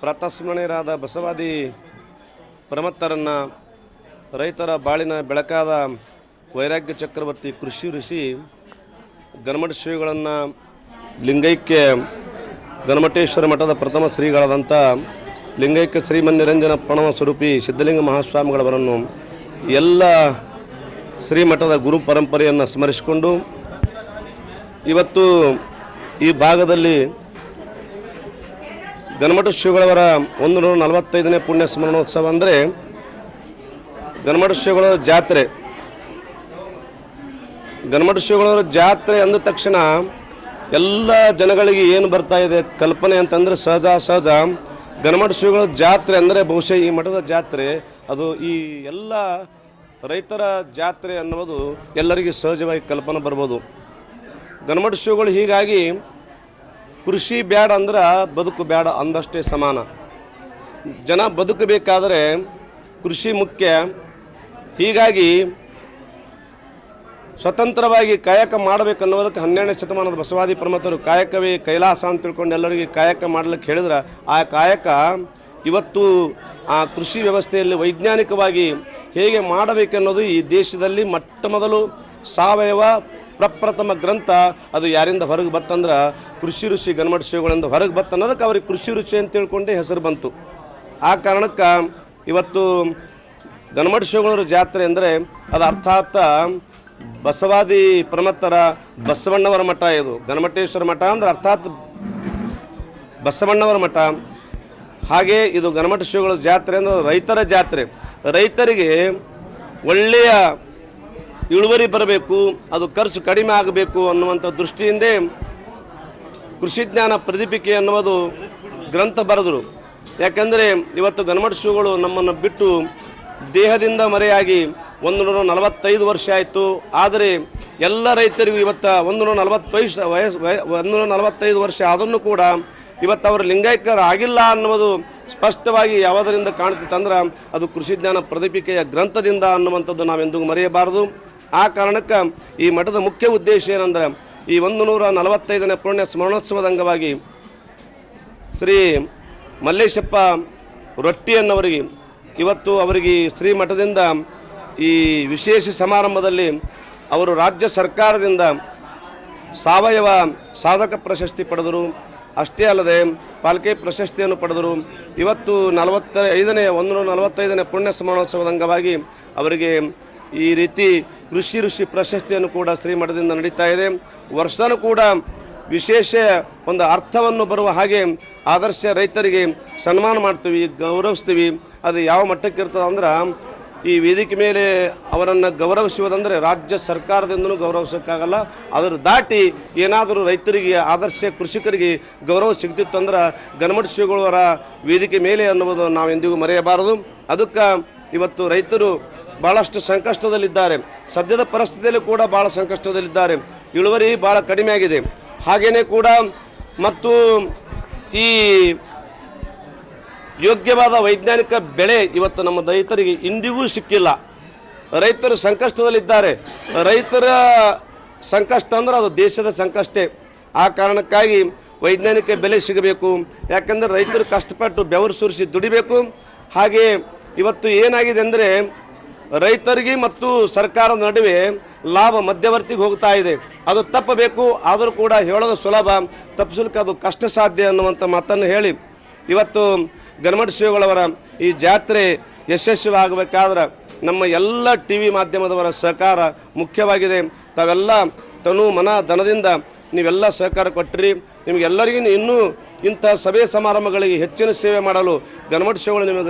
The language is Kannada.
ಪ್ರಾತಸ್ಮರಣೀಯರಾದ ಬಸವಾದಿ ಪ್ರಮತ್ತರನ್ನು ರೈತರ ಬಾಳಿನ ಬೆಳಕಾದ ವೈರಾಗ್ಯ ಚಕ್ರವರ್ತಿ ಕೃಷಿ ಋಷಿ ಗನಮಠ ಶ್ರೀಗಳನ್ನು ಲಿಂಗೈಕ್ಯ ಗನಮಠೇಶ್ವರ ಮಠದ ಪ್ರಥಮ ಶ್ರೀಗಳಾದಂಥ ಲಿಂಗೈಕ್ಯ ಶ್ರೀಮನ್ನಿರಂಜನ ಪ್ರಣವ ಸ್ವರೂಪಿ ಸಿದ್ಧಲಿಂಗ ಮಹಾಸ್ವಾಮಿಗಳವರನ್ನು ಎಲ್ಲ ಶ್ರೀಮಠದ ಗುರು ಪರಂಪರೆಯನ್ನು ಸ್ಮರಿಸಿಕೊಂಡು ಇವತ್ತು ಈ ಭಾಗದಲ್ಲಿ ಗಣಮಠ ಶ್ರೀಗಳವರ ಒಂದು ನೂರ ನಲವತ್ತೈದನೇ ಪುಣ್ಯ ಸ್ಮರಣೋತ್ಸವ ಅಂದರೆ ಗಣಮಠ ಶ್ರೀಗಳ ಜಾತ್ರೆ. ಗಣಮಠ ಶ್ರೀಗಳವರ ಜಾತ್ರೆ ಅಂದ ತಕ್ಷಣ ಎಲ್ಲ ಜನಗಳಿಗೆ ಏನು ಬರ್ತಾ ಇದೆ ಕಲ್ಪನೆ ಅಂತಂದರೆ ಸಹಜ ಸಹಜ ಗಣಮಠ ಶ್ರೀಗಳ ಜಾತ್ರೆ ಅಂದರೆ ಬಹುಶಃ ಈ ಮಠದ ಜಾತ್ರೆ, ಅದು ಈ ಎಲ್ಲ ರೈತರ ಜಾತ್ರೆ ಅನ್ನೋದು ಎಲ್ಲರಿಗೂ ಸಹಜವಾಗಿ ಕಲ್ಪನೆ ಬರ್ಬೋದು. ಧನಮಠ ಶ್ರೀಗಳು ಹೀಗಾಗಿ ಕೃಷಿ ಬ್ಯಾಡ ಅಂದ್ರೆ ಬದುಕು ಬ್ಯಾಡ ಅಂದಷ್ಟೇ ಸಮಾನ. ಜನ ಬದುಕಬೇಕಾದರೆ ಕೃಷಿ ಮುಖ್ಯ. ಹೀಗಾಗಿ ಸ್ವತಂತ್ರವಾಗಿ ಕಾಯಕ ಮಾಡಬೇಕನ್ನೋದಕ್ಕೆ ಹನ್ನೆರಡನೇ ಶತಮಾನದ ಬಸವಾದಿ ಪರಮತರು ಕಾಯಕವೇ ಕೈಲಾಸ ಅಂತ ತಿಳ್ಕೊಂಡು ಎಲ್ಲರಿಗೆ ಕಾಯಕ ಮಾಡಲಿಕ್ಕೆ ಹೇಳಿದ್ರೆ, ಆ ಕಾಯಕ ಇವತ್ತು ಆ ಕೃಷಿ ವ್ಯವಸ್ಥೆಯಲ್ಲಿ ವೈಜ್ಞಾನಿಕವಾಗಿ ಹೇಗೆ ಮಾಡಬೇಕೆನ್ನೋದು ಈ ದೇಶದಲ್ಲಿ ಮೊಟ್ಟ ಮೊದಲು ಸಾವಯವ ಪ್ರಪ್ರಥಮ ಗ್ರಂಥ. ಅದು ಯಾರಿಂದ ಹೊರಗೆ ಬತ್ತಂದ್ರೆ? ಕೃಷಿ ಋಷಿ ಗಣಮಠ ಶ್ರೀಗಳಿಂದ ಹೊರಗೆ ಬತ್ತ ಅನ್ನೋದಕ್ಕೆ ಅವ್ರಿಗೆ ಕೃಷಿ ಋಷಿ ಅಂತ ತಿಳ್ಕೊಂಡೇ ಹೆಸರು ಬಂತು. ಆ ಕಾರಣಕ್ಕೆ ಇವತ್ತು ಗನ್ಮಠ ಶ್ರೀಗಳವ್ರ ಜಾತ್ರೆ ಅಂದರೆ ಅದು ಅರ್ಥಾತ್ ಬಸವಾದಿ ಪ್ರಮತ್ತರ ಬಸವಣ್ಣವರ ಮಠ ಇದು. ಗಣಮಠೇಶ್ವರ ಮಠ ಅಂದ್ರೆ ಅರ್ಥಾತ್ ಬಸವಣ್ಣವರ ಮಠ. ಹಾಗೆ ಇದು ಗಣಮಠ ಶ್ರೀಗಳ ಜಾತ್ರೆ ಅಂದ್ರೆ ರೈತರ ಜಾತ್ರೆ. ರೈತರಿಗೆ ಒಳ್ಳೆಯ ಇಳುವರಿ ಬರಬೇಕು, ಅದು ಖರ್ಚು ಕಡಿಮೆ ಆಗಬೇಕು ಅನ್ನುವಂಥ ದೃಷ್ಟಿಯಿಂದೇ ಕೃಷಿ ಜ್ಞಾನ ಪ್ರದೀಪಿಕೆ ಅನ್ನುವುದು ಗ್ರಂಥ ಬರೆದರು. ಯಾಕೆಂದರೆ ಇವತ್ತು ಗಣಮಠ ಶ್ರೀಗಳು ನಮ್ಮನ್ನು ಬಿಟ್ಟು ದೇಹದಿಂದ ಮರೆಯಾಗಿ ಒಂದು ನೂರ ನಲವತ್ತೈದು ವರ್ಷ ಆಯಿತು. ಆದರೆ ಎಲ್ಲ ರೈತರಿಗೂ ಇವತ್ತು ಒಂದು ನೂರ ನಲವತ್ತೈದು ವಯಸ್ಸು ವಯ ಒಂದು ನೂರ ನಲವತ್ತೈದು ವರ್ಷ ಅದನ್ನು ಕೂಡ ಇವತ್ತು ಅವರು ಲಿಂಗೈಕ್ಯರು ಆಗಿಲ್ಲ ಅನ್ನುವುದು ಸ್ಪಷ್ಟವಾಗಿ ಯಾವುದರಿಂದ ಕಾಣ್ತಿತ್ತಂದ್ರೆ ಅದು ಕೃಷಿ ಜ್ಞಾನ ಪ್ರದೀಪಿಕೆಯ ಗ್ರಂಥದಿಂದ ಅನ್ನುವಂಥದ್ದು ನಾವೆಂದಿಗೂ ಮರೆಯಬಾರದು. ಆ ಕಾರಣಕ್ಕೆ ಈ ಮಠದ ಮುಖ್ಯ ಉದ್ದೇಶ ಏನಂದ್ರೆ ಈ ಒಂದು ನೂರ ನಲವತ್ತೈದನೇ ಪುಣ್ಯ ಸ್ಮರಣೋತ್ಸವದ ಅಂಗವಾಗಿ ಶ್ರೀ ಮಲ್ಲೇಶಪ್ಪ ರೊಟ್ಟಿಯನ್ನವರಿಗೆ ಇವತ್ತು ಅವರಿಗೆ ಶ್ರೀ ಮಠದಿಂದ ಈ ವಿಶೇಷ ಸಮಾರಂಭದಲ್ಲಿ ಅವರು ರಾಜ್ಯ ಸರ್ಕಾರದಿಂದ ಸಾವಯವ ಸಾಧಕ ಪ್ರಶಸ್ತಿ ಪಡೆದರು. ಅಷ್ಟೇ ಅಲ್ಲದೆ ಪಾಲ್ಕೆ ಪ್ರಶಸ್ತಿಯನ್ನು ಪಡೆದರು. ಇವತ್ತು ನಲವತ್ತ ಐದನೇ ಒಂದು ನಲವತ್ತೈದನೇ ಪುಣ್ಯ ಸ್ಮರಣೋತ್ಸವದ ಅಂಗವಾಗಿ ಅವರಿಗೆ ಈ ರೀತಿ ಕೃಷಿ ಋಷಿ ಪ್ರಶಸ್ತಿಯನ್ನು ಕೂಡ ಶ್ರೀಮಠದಿಂದ ನಡೀತಾ ಇದೆ. ವರ್ಷನೂ ಕೂಡ ವಿಶೇಷ ಒಂದು ಅರ್ಥವನ್ನು ಬರುವ ಹಾಗೆ ಆದರ್ಶ ರೈತರಿಗೆ ಸನ್ಮಾನ ಮಾಡ್ತೀವಿ, ಗೌರವಿಸ್ತೀವಿ. ಅದು ಯಾವ ಮಟ್ಟಕ್ಕೆ ಇರ್ತದೆ ಅಂದ್ರೆ ಈ ವೇದಿಕೆ ಮೇಲೆ ಅವರನ್ನು ಗೌರವಿಸುವುದಂದರೆ ರಾಜ್ಯ ಸರ್ಕಾರದಿಂದನೂ ಗೌರವಿಸೋಕ್ಕಾಗಲ್ಲ. ಅದರ ದಾಟಿ ಏನಾದರೂ ರೈತರಿಗೆ, ಆದರ್ಶ ಕೃಷಿಕರಿಗೆ ಗೌರವ ಸಿಗ್ತಿತ್ತು ಅಂದ್ರೆ ಗನಮಠ ಶ್ರೀಗಳವರ ವೇದಿಕೆ ಮೇಲೆ ಅನ್ನುವುದು ನಾವು ಎಂದಿಗೂ ಮರೆಯಬಾರದು. ಅದಕ್ಕೆ ಇವತ್ತು ರೈತರು ಭಾಳಷ್ಟು ಸಂಕಷ್ಟದಲ್ಲಿದ್ದಾರೆ. ಸದ್ಯದ ಪರಿಸ್ಥಿತಿಯಲ್ಲಿ ಕೂಡ ಭಾಳ ಸಂಕಷ್ಟದಲ್ಲಿದ್ದಾರೆ. ಇಳುವರಿ ಭಾಳ ಕಡಿಮೆ ಆಗಿದೆ. ಹಾಗೆಯೇ ಕೂಡ ಮತ್ತು ಈ ಯೋಗ್ಯವಾದ ವೈಜ್ಞಾನಿಕ ಬೆಳೆ ಇವತ್ತು ನಮ್ಮ ರೈತರಿಗೆ ಇಂದಿಗೂ ಸಿಕ್ಕಿಲ್ಲ. ರೈತರು ಸಂಕಷ್ಟದಲ್ಲಿದ್ದಾರೆ. ರೈತರ ಸಂಕಷ್ಟ ಅಂದ್ರೆ ಅದು ದೇಶದ ಸಂಕಷ್ಟೇ. ಆ ಕಾರಣಕ್ಕಾಗಿ ವೈಜ್ಞಾನಿಕ ಬೆಲೆ ಸಿಗಬೇಕು. ಯಾಕಂದರೆ ರೈತರು ಕಷ್ಟಪಟ್ಟು ಬೆವರು ಸುರಿಸಿ ದುಡಿಬೇಕು. ಹಾಗೆ ಇವತ್ತು ಏನಾಗಿದೆ ಅಂದರೆ ರೈತರಿಗೆ ಮತ್ತು ಸರ್ಕಾರದ ನಡುವೆ ಲಾಭ ಮಧ್ಯವರ್ತಿಗೆ ಹೋಗ್ತಾ ಇದೆ. ಅದು ತಪ್ಪಬೇಕು, ಆದರೂ ಕೂಡ ಹೇಳೋದು ಸುಲಭ, ತಪ್ಪಿಸಲಿಕ್ಕೆ ಅದು ಕಷ್ಟ ಸಾಧ್ಯ ಅನ್ನುವಂಥ ಮಾತನ್ನು ಹೇಳಿ. ಇವತ್ತು ಗಣಮಠ ಶ್ರೀಗಳವರ ಈ ಜಾತ್ರೆ ಯಶಸ್ವಿಯಾಗಬೇಕಾದ್ರೆ ನಮ್ಮ ಎಲ್ಲ ಟಿ ವಿ ಮಾಧ್ಯಮದವರ ಸಹಕಾರ ಮುಖ್ಯವಾಗಿದೆ. ತಾವೆಲ್ಲ ತನು ಮನ ಧನದಿಂದ ನೀವೆಲ್ಲ ಸಹಕಾರ ಕೊಟ್ಟಿರಿ. ನಿಮಗೆಲ್ಲರಿಗೂ ಇನ್ನೂ ಇಂಥ ಸಭೆ ಸಮಾರಂಭಗಳಿಗೆ ಹೆಚ್ಚಿನ ಸೇವೆ ಮಾಡಲು ಗಣಮಠ ಶ್ರೀಗಳು ನಿಮಗೆ